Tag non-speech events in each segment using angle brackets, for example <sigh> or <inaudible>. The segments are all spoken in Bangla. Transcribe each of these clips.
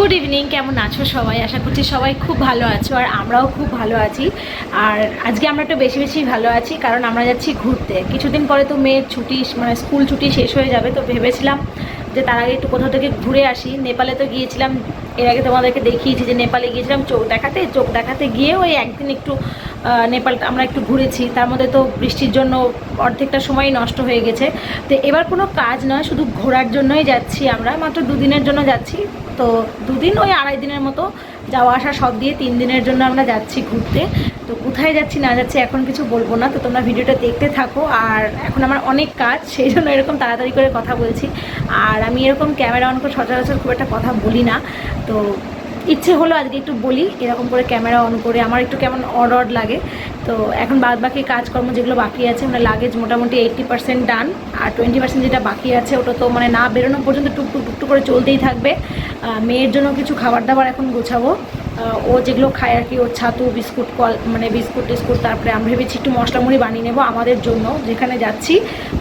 গুড ইভিনিং, কেমন আছো সবাই? আশা করছি সবাই খুব ভালো আছো আর আমরাও খুব ভালো আছি। আর আজকে আমরা একটু বেশি বেশি ভালো আছি, কারণ আমরা যাচ্ছি ঘুরতে। কিছুদিন পরে তো মেয়ের ছুটি মানে স্কুল ছুটি শেষ হয়ে যাবে তো ভেবেছিলাম যে তার আগে একটু কোথাও থেকে ঘুরে আসি। নেপালে তো গিয়েছিলাম, এর আগে তোমাদেরকে দেখিয়েছি যে নেপালে গিয়েছিলাম চোখ দেখাতে। চোখ দেখাতে গিয়ে ওই একদিন একটু নেপালটা আমরা একটু ঘুরেছি। তার মধ্যে তো বৃষ্টির জন্য অর্ধেকটা সময় নষ্ট হয়ে গেছে। তো এবার কোনো কাজ নয়, শুধু ঘোরার জন্যই যাচ্ছি আমরা। মাত্র দুদিনের জন্য যাচ্ছি। তো দুদিন ওই আড়াই দিনের মতো যাওয়া আসা সব দিয়ে তিন দিনের জন্য আমরা যাচ্ছি ঘুরতে। তো কোথায় যাচ্ছি না যাচ্ছি এখন কিছু বলব না, তো তোমরা ভিডিওটা দেখতে থাকো। আর এখন আমার অনেক কাজ, সেই জন্য এরকম তাড়াতাড়ি করে কথা বলছি। আর আমি এরকম ক্যামেরা অন করে সচরাচর খুব একটা কথা বলি না। তো ইচ্ছে হলো আজকে একটু বলি, এরকম করে ক্যামেরা অন করে, আমার একটু কেমন অড অড লাগে। তো এখন বাদ বাকি কাজকর্ম যেগুলো বাকি আছে মানে লাগেজ মোটামুটি এইট্টি পার্সেন্ট ডান আর টোয়েন্টি পার্সেন্ট যেটা বাকি আছে, ওটা তো মানে না বেরোনো পর্যন্ত টুকটুক টুকটুক করে চলতেই থাকবে। মেয়ের জন্য কিছু খাবার দাবার এখন গোছাবো। ও যেগুলো খায় আর কি ওর ছাতু, বিস্কুট, কল মানে বিস্কুট, টিস্কুট, তারপরে আমি ভেবেছি একটু মশলা মুড়ি বানিয়ে নেব আমাদের জন্য যেখানে যাচ্ছি।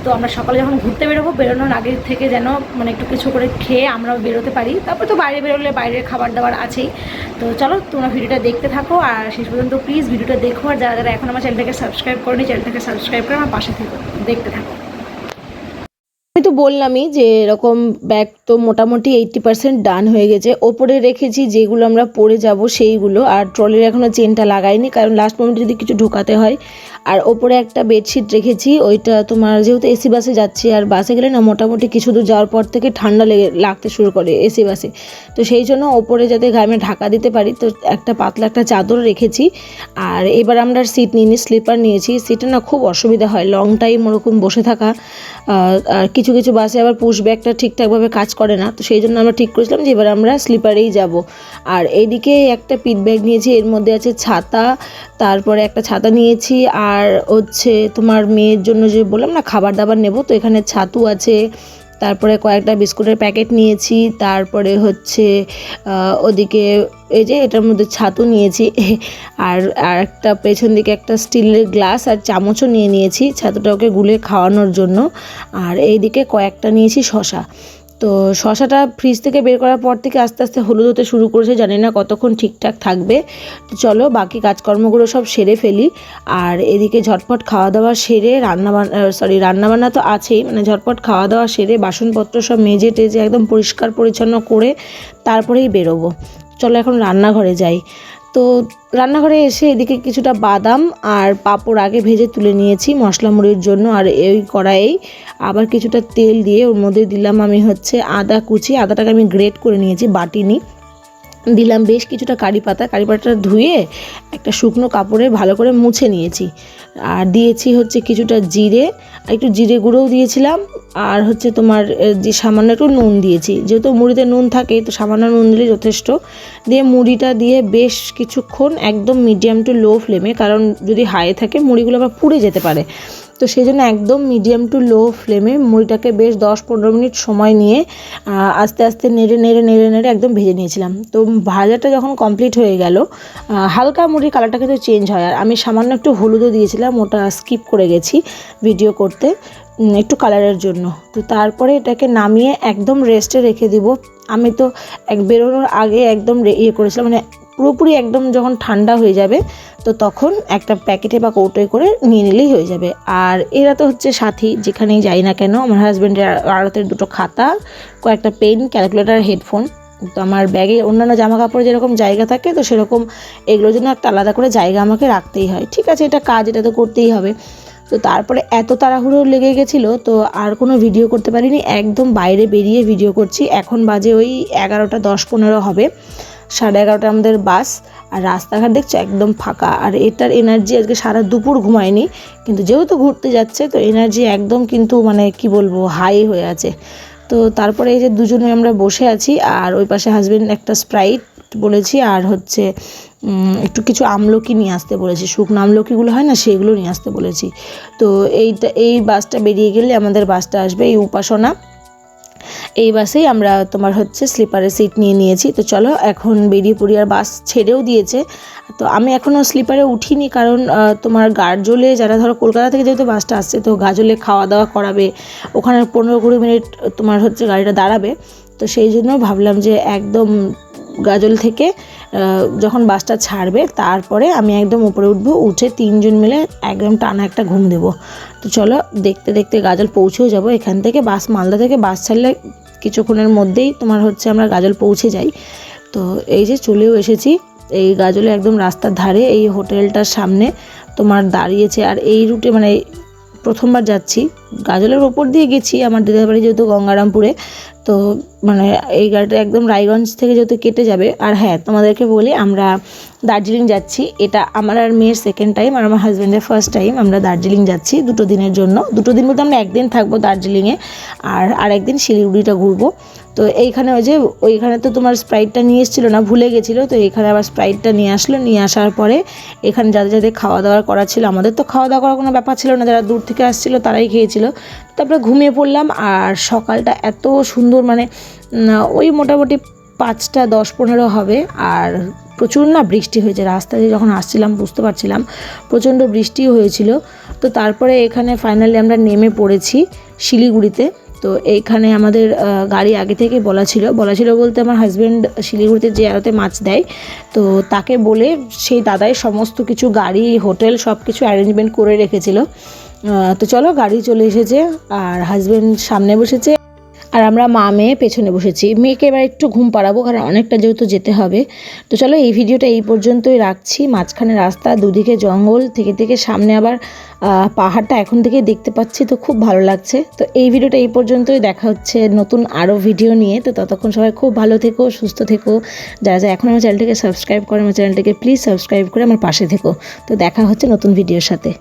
তো আমরা সকালে যখন ঘুরতে বেরোবো, বেরোনোর আগে থেকে যেন মানে একটু কিছু করে খেয়ে আমরাও বেরোতে পারি। তারপর তো বাইরে বেরোলে বাইরের খাবার দাবার আছেই। তো চলো তোমরা ভিডিওটা দেখতে থাকো আর শেষ পর্যন্ত প্লিজ ভিডিওটা দেখো। আর যারা যারা এখন আমার চ্যানেলটাকে সাবস্ক্রাইব করেনি চ্যানেলটাকে সাবস্ক্রাইব করে আমার পাশে থেকো। দেখতে থাকো। বললামই যে এরকম ব্যাগ তো মোটামুটি এইট্টি পার্সেন্ট ডান হয়ে গেছে। ওপরে রেখেছি যেগুলো আমরা পরে যাব সেইগুলো। আর ট্রলের এখনও চেনটা লাগাইনি, কারণ লাস্ট মোমেন্টে যদি কিছু ঢোকাতে হয়। আর ওপরে একটা বেডশিট রেখেছি, ওইটা তোমার যেহেতু এসি বাসে যাচ্ছি, আর বাসে গেলে না মোটামুটি কিছু দূর যাওয়ার পর থেকে ঠান্ডা লেগে লাগতে শুরু করে এসি বাসে তো সেই জন্য ওপরে যাতে গায়ে ঢাকা দিতে পারি, তো একটা পাতলা একটা চাদর রেখেছি। আর এবার আমরা সিট নিইনি স্লিপার নিয়েছি। সিটে না খুব অসুবিধা হয় লং টাইম ওরকম বসে থাকা। আর কিছু কিছু বাসে আবার পুশ ব্যাগটা ঠিকঠাকভাবে কাজ করে না। তো সেই জন্য আমরা ঠিক করেছিলাম যে এবার আমরা স্লিপারেই যাব। আর এইদিকে একটা পিট ব্যাগ নিয়েছি, এর মধ্যে আছে ছাতা, তারপরে একটা ছাতা নিয়েছি, আর হচ্ছে তোমার মেয়ের জন্য যে বললাম না খাবার দাবার নেব, তো এখানে ছাতু আছে তারপরে কয়েকটা বিস্কুটের প্যাকেট নিয়েছি, তারপরে হচ্ছে ওদিকে এই যে এটার মধ্যে ছাতু নিয়েছি, <laughs> আর আর একটা পেছন দিকে একটা স্টিলের গ্লাস আর চামচও নিয়ে নিয়েছি ছাতুটা ওকে গুলে খাওয়ানোর জন্য, আর এইদিকে কয়েকটা নিয়েছি শশা। তো শশাটা ফ্রিজ থেকে বের করার পর থেকে আস্তে আস্তে হলুদ হতে শুরু করেছে, জানি না কতক্ষণ ঠিকঠাক থাকবে। তো চলো বাকি কাজকর্মগুলো সব সেরে ফেলি। আর এদিকে ঝটপট খাওয়া দাওয়া সেরে রান্না সরি রান্নাবান্না তো আছেই মানে ঝটপট খাওয়া দাওয়া সেরে বাসনপত্র সব মেজে টেজে একদম পরিষ্কার পরিচ্ছন্ন করে তারপরেই বেরোবো। চলো এখন রান্নাঘরে যাই। তো রান্নাঘরে এসে এদিকে কিছুটা বাদাম আর পাঁপড় আগে ভেজে তুলে নিয়েছি মশলা মুড়ির জন্য আর এই কড়াইয়েই আবার কিছুটা তেল দিয়ে ওর মধ্যে দিলাম আমি হচ্ছে আদা কুচি। আদাটাকে আমি গ্রেট করে নিয়েছি বাটিনি। দিলাম বেশ কিছুটা কারি পাতা। কারি পাতাটা ধুয়ে একটা শুকনো কাপড়ে ভালো করে মুছে নিয়েছি। আর দিয়েছি হচ্ছে কিছুটা জিরে একটু জিরে গুঁড়োও দিয়েছিলাম। আর হচ্ছে তোমার যে সামান্য একটু নুন দিয়েছি। যেহেতু মুড়িতে নুন থাকে, তো সামান্য নুন দিলে যথেষ্ট। দিয়ে মুড়িটা দিয়ে বেশ কিছুক্ষণ একদম মিডিয়াম টু লো ফ্লেমে কারণ যদি হাই থাকে, মুড়িগুলো আবার পুড়ে যেতে পারে। তো সেই জন্য একদম মিডিয়াম টু লো ফ্লেমে মুড়িটাকে বেশ দশ পনেরো মিনিট সময় নিয়ে আস্তে আস্তে নেড়ে নেড়ে নেড়ে নেড়ে একদম ভেজে নিয়েছিলাম। তো ভাজাটা যখন কমপ্লিট হয়ে গেল হালকা মুড়ির কালারটা কিন্তু চেঞ্জ হয়। আর আমি সামান্য একটু হলুদও দিয়েছিলাম, ওটা স্কিপ করে গেছি ভিডিও করতে একটু কালারের জন্য। তো তারপরে এটাকে নামিয়ে একদম রেস্টে রেখে দিব। আমি তো এক, বেরোনোর আগে একদম ইয়ে করেছিলাম মানে পুরোপুরি একদম যখন ঠান্ডা হয়ে যাবে, তো তখন একটা প্যাকেটে বা কৌটোয় করে নিয়ে নিলেই হয়ে যাবে। আর এরা তো হচ্ছে সাথী, যেখানেই যাই না কেন, আমার হাজব্যান্ডের আড়তের দুটো খাতা, কয়েকটা পেন ক্যালকুলেটার হেডফোন তো আমার ব্যাগে অন্যান্য জামা কাপড় যেরকম জায়গা থাকে, তো সেরকম এগুলোর জন্য একটা আলাদা করে জায়গা আমাকে রাখতেই হয়। ঠিক আছে, এটা কাজ, এটা তো করতেই হবে। তো তারপরে এত তাড়াহুড়ো লেগে গেছিল, তো আর কোনো ভিডিও করতে পারিনি। একদম বাইরে বেরিয়ে ভিডিও করছি। এখন বাজে ওই এগারোটা দশ পনেরো হবে। সাড়ে এগারোটা আমাদের বাস, আর রাস্তাঘাট দেখছ একদম ফাঁকা। আর এটার এনার্জি আজকে সারা দুপুর ঘুমায়নি, কিন্তু যেহেতু ঘুরতে যাচ্ছে, তো এনার্জি একদম কিন্তু মানে কি বলব হাই হয়ে আছে। তো তারপরে এই যে দুজনে আমরা বসে আছি, আর ওই পাশে হাজবেন্ড একটা স্প্রাইট বলেছি, আর হচ্ছে একটু কিছু আমলকি নিয়ে আসতে বলেছি। শুকনো আমলকিগুলো হয় না, সেগুলো নিয়ে আসতে বলেছি। তো এইটা, এই বাসটা বেরিয়ে গেলে আমাদের বাসটা আসবে এই উপাসনা। এই বাসেই আমরা তোমার হচ্ছে স্লিপারের সিট নিয়ে নিয়েছি। তো চলো, এখন বেরিয়ে পড়ি, আর বাস ছেড়েও দিয়েছে। তো আমি এখনও স্লিপারে উঠিনি, কারণ তোমার গাজলে যারা ধরো কলকাতা থেকে যেহেতু বাসটা আসছে, তো গাজলে খাওয়া দাওয়া করাবে, ওখানে পনেরো কুড়ি মিনিট তোমার হচ্ছে গাড়িটা দাঁড়াবে। তো সেই জন্য ভাবলাম যে একদম গাজল থেকে যখন বাসটা ছাড়বে, তারপরে আমি একদম উপরে উঠবো, উঠে তিনজন মিলে একদম টানা একটা ঘুম দেবো। তো চলো, দেখতে দেখতে গাজল পৌঁছেও যাব এখান থেকে। বাস মালদা থেকে বাস ছাড়লে কিছুক্ষণের মধ্যেই তোমার হচ্ছে আমরা গাজল পৌঁছে যাই। তো এই যে চলেও এসেছি, এই গাজলে একদম রাস্তার ধারে, এই হোটেলটার সামনে তোমার দাঁড়িয়েছে। আর এই রুটে মানে প্রথমবার যাচ্ছি, গাজলের ওপর দিয়ে গেছি। আমার দিদার বাড়ি যেহেতু গঙ্গারামপুরে তো মানে এই গাড়িটা একদম রায়গঞ্জ থেকে যেহেতু কেটে যাবে, আর হ্যাঁ তোমাদেরকে বলি আমরা দার্জিলিং যাচ্ছি। এটা আমার আর মেয়ের সেকেন্ড টাইম আর আমার হাজব্যান্ডের ফার্স্ট টাইম আমরা দার্জিলিং যাচ্ছি দুটো দিনের জন্য। দুটো দিন বলতে আমরা একদিন থাকব দার্জিলিংয়ে, আর আর একদিন শিলিগুড়িটা ঘুরবো। তো এইখানে ওই যে, ওইখানে তো তোমার স্প্রাইটটা নিয়ে এসেছিল না, ভুলে গেছিল, তো এখানে আবার স্প্রাইটটা নিয়ে আসলো, নিয়ে আসার পরে এখানে যাদের যাদের খাওয়া দাওয়া করা ছিল, আমাদের তো খাওয়া দাওয়া করার কোনো ব্যাপার ছিল না, যারা দূর থেকে আসছিল তারাই খেয়েছিল। তারপরে ঘুমিয়ে পড়লাম, আর সকালটা এত সুন্দর মানে ওই মোটামুটি পাঁচটা, দশ, পনেরো হবে, আর প্রচুর না বৃষ্টি হয়েছে, রাস্তা দিয়ে যখন আসছিলাম বুঝতে পারছিলাম, প্রচণ্ড বৃষ্টিও হয়েছিল। তো তারপরে এখানে ফাইনালি আমরা নেমে পড়েছি শিলিগুড়িতে। তো এইখানে আমাদের গাড়ি আগে থেকে বলা ছিল। বলা ছিল বলতে আমার হাজব্যান্ড শিলিগুড়িতে যে আড়তে মাছ দেয়, তো তাকে বলে সেই দাদাই সমস্ত কিছু গাড়ি, হোটেল সব কিছু অ্যারেঞ্জমেন্ট করে রেখেছিল। তো চলো গাড়ি চলে এসেছে, আর হাজব্যান্ড সামনে বসেছে। আর আমরা মা মেয়ে পেছনে বসেছি। মেয়েকে এবার একটু ঘুম পাড়াবো, কারণ অনেকটা যেহেতু যেতে হবে। তো চলো এই ভিডিওটা এই পর্যন্তই রাখছি। মাঝখানে রাস্তা, দুদিকে জঙ্গল, থেকে থেকে সামনে আবার পাহাড়টা এখন থেকেই দেখতে পাচ্ছি, তো খুব ভালো লাগছে। তো এই ভিডিওটা এই পর্যন্তই, দেখা হচ্ছে নতুন আরও ভিডিও নিয়ে। তো ততক্ষণ সবাই খুব ভালো থেকো, সুস্থ থেকো। যারা যারা এখন আমার চ্যানেলটাকে সাবস্ক্রাইব করে আমার চ্যানেলটাকে প্লিজ সাবস্ক্রাইব করে আমার পাশে থেকো। তো দেখা হচ্ছে নতুন ভিডিওর সাথে।